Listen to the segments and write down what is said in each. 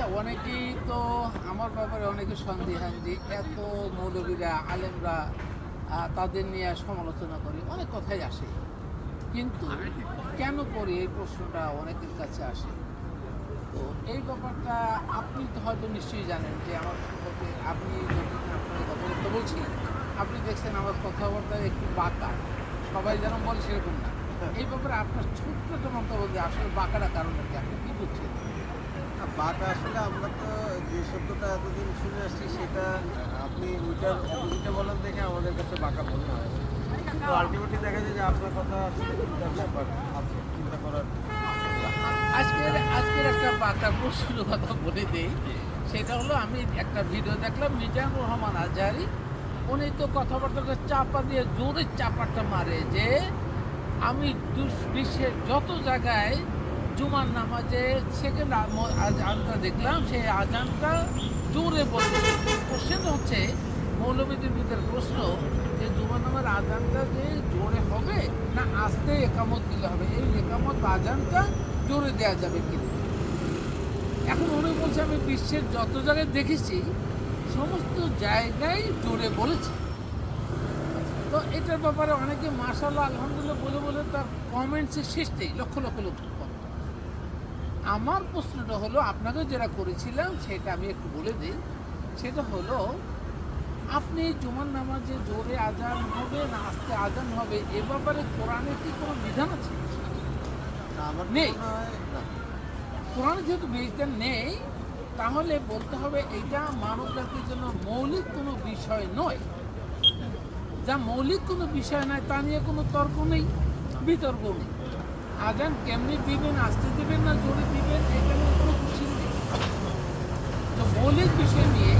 আচ্ছা অনেকেই তো আমার ব্যাপারে অনেকে সন্দেহান যে এত মৌলবীরা, আলেমরা তাদের নিয়ে সমালোচনা করে, অনেক কথাই আসে। কিন্তু কেন করি এই প্রশ্নটা অনেকের কাছে আসে? তো এই ব্যাপারটা আপনি তো হয়তো নিশ্চয়ই জানেন যে আমার সম্পর্কে আপনি যখন আপনার কথাবার্তা বলছি আপনি দেখছেন আমার কথাবার্তা একটু বাঁকা। সবাই যেন বলে সেরকম না। এই ব্যাপারে আপনার ছোট্ট একটা মন্তব্য আসলে বাঁকাটা কারণটা কি? আপনি কী বুঝছেন? আসলে আমরা তো যে এতদিন শুনে আসছি, সেটা আপনি দেখে আমাদের কাছে হয়। দেখা যায় যে আপনার কথা চিন্তা করার আজকের আজকের একটা কথা বলে সেটা হলো, আমি একটা ভিডিও দেখলাম মিজানুর রহমান আজহারি উনি তো কথাবার্তাটা চাপা দিয়ে জোরে চাপাটা মারে যে, আমি বিশ্বের যত জায়গায় জুমার নামাজে সেকেন্ড আজানটা দেখলাম সেই আজানটা জোরে বলছে কোশ্চেন হচ্ছে মৌলবীদের ভিতরে প্রশ্ন, যে জুমার নামার আজানটা যে জোরে হবে না আস্তে একামত দিলে হবে? এই একামত আজানটা জোরে দেওয়া যাবে কিনা? এখন উনি বলছে, আমি বিশ্বের যত জায়গায় দেখেছি, সমস্ত জায়গায় জোরে বলেছে। তো এটার ব্যাপারে অনেকে মার্শাল্লাহ আলহামদুলিল্লাহ বলে বলে তার কমেন্টসের শেষ নেই, লক্ষ লক্ষ লক্ষ। আমার প্রশ্নটা হলো আপনাকে যেটা করেছিলাম সেটা আমি একটু বলে দিই। সেটা হলো আপনি জুমার নামাজে জোরে আজান হবে না আস্তে আজান হবে এ ব্যাপারে কোরআনে কি কোনো বিধান আছে? নেই। কোরআনে যেহেতু বিধান নেই তাহলে বলতে হবে এটা মানব জাতির জন্য মৌলিক কোনো বিষয় নয়। যা মৌলিক কোনো বিষয় নয় তা নিয়ে কোনো তর্ক নেই বিতর্ক নেই। আজান কেমনি দিবেন, আসতে দিবেন না জোরে দিবেন এটা নিয়ে কোনো খুশি নেই। তো মৌলিক বিষয় নিয়ে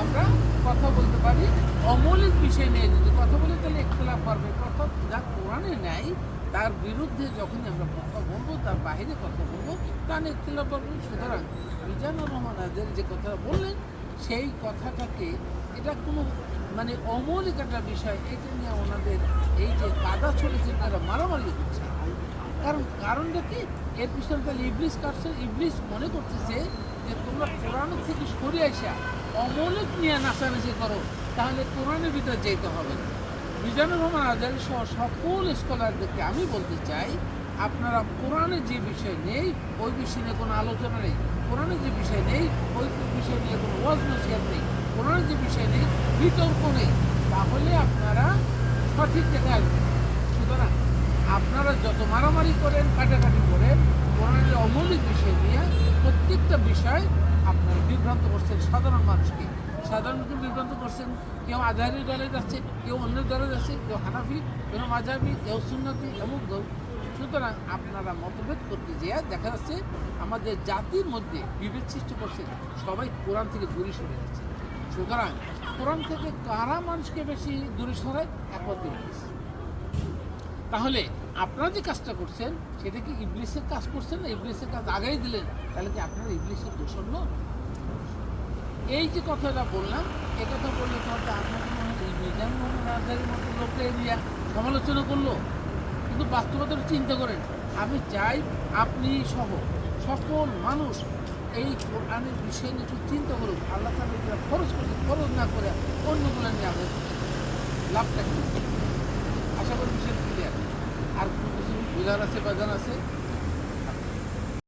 আমরা কথা বলতে পারি। অমৌলিক বিষয় নিয়ে যদি কথা বলি, তাহলে একতলাপ পারবে কথা যা কোরআনে নেয় তার বিরুদ্ধে যখনই আমরা কথা বলব, তার বাইরে কথা বলব তা নিয়ে একতলাপ পারবে সুতরাং মিজানুর রহমান আজের যে কথা বললেন, সেই কথাটাকে এটা কোনো মানে অমৌলিক একটা বিষয়, এটা নিয়ে ওনাদের এই যে কাদা ছড়েছে তারা মারামারি করছে। কারণ, কারণটা কি? এর পিছনে তাহলে ইবলিশ কাটছে ইবলিশ মনে করতেছে যে তোমরা কোরআন থেকে সরে আসা অমৌলিক নিয়ে নাচানাচি করো, তাহলে কোরআনের ভিতরে যেতে হবে মিজানুর রহমান আজারি সহ সকল স্কলারদেরকে আমি বলতে চাই, আপনারা কোরআনে যে বিষয় নেই, ওই বিষয় নিয়ে কোনো আলোচনা নেই। কোরআনে যে বিষয় নেই, ওই বিষয় নিয়ে কোনো ওয়াজ নসিহাত নেই। কোরআনে যে বিষয় নেই, বিতর্ক নেই। তাহলে আপনারা সঠিক জায়গায় আসবেন। সুতরাং আপনারা যত মারামারি করেন, কাটাকাটি করেন কোরআনের অমৌলিক বিষয় নিয়ে প্রত্যেকটা বিষয় আপনারা বিভ্রান্ত করছেন সাধারণ মানুষকে। সাধারণ মানুষকে বিভ্রান্ত করছেন, কেউ আজহারি দলে যাচ্ছে, কেউ অন্য দলে যাচ্ছে, কেউ হানাফি, কেউ মাঝাবি, কেউ সুন্নতি এমন দল সুতরাং আপনারা মতভেদ করতে যেয়ে দেখা যাচ্ছে আমাদের জাতির মধ্যে বিভেদ সৃষ্টি করছে, সবাই কোরআন থেকে দূরে সরে যাচ্ছে। সুতরাং কোরআন থেকে কারা মানুষকে বেশি দূরে সরায়? একমাত্র। তাহলে আপনারা যে কাজটা করছেন, সেটা কি ইবলিসের কাজ করছেন না ইবলিসের কাজ আগেই দিলেন? তাহলে কি আপনারা ইবলিসের দোষণ নন? এই যে কথাটা বললাম, এ কথা বললে তো হয়তো আপনার মনে হয় মিজান মোহাম্মদ আজহারের মতো লোকটা এরিয়া সমালোচনা করল। কিন্তু বাস্তবতাটা চিন্তা করেন, আমি চাই আপনি সহ সকল মানুষ এই কোরআনের বিষয় নিয়ে একটু চিন্তা করুন আল্লাহ তালা খরচ করছে খরচ না করে অন্যগুলো নিয়ে আমাদের লাভটা আশা করি বিষয় আর কিছু বোঝার আছে বাজার আছে।